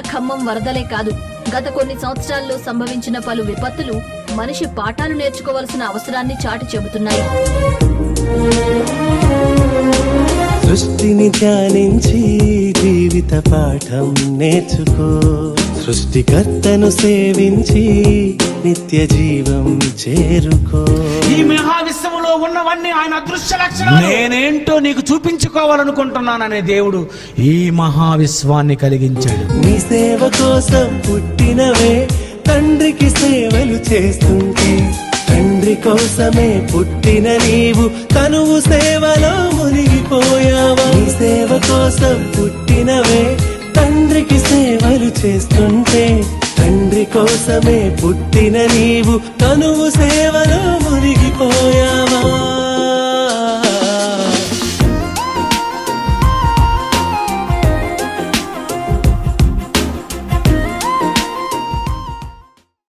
ఖమ్మం వరదలే కాదు. గత కొన్ని సంవత్సరాల్లో సంభవించిన పలు విపత్తులు మనిషి పాఠాలు నేర్చుకోవాల్సిన అవసరాన్ని చాటి చెబుతున్నాయి. సృష్టిని ధ్యానించి జీవిత పాఠం నేర్చుకో. సృష్టికర్తను సేవించి నిత్య జీవం చేరుకో. ఈ మహావిశ్వంలో ఉన్నవన్నీ ఆయన అదృశ్య లక్షణాలు. నేనేంటో నీకు చూపించుకోవాలనుకుంటున్నాననే దేవుడు ఈ మహావిశ్వాన్ని కలిగించాడు. నీ సేవ కోసం పుట్టినవే తండ్రికి సేవలు చేస్తుంటే తండ్రి కోసమే పుట్టిన నీవు తనువు సేవలో మునిగిపోయావా? నీ సేవ కోసం పుట్టినవే తండ్రికి సేవలు చేస్తుంటే తండ్రి కోసమే పుట్టిన నీవు తనువు సేవలో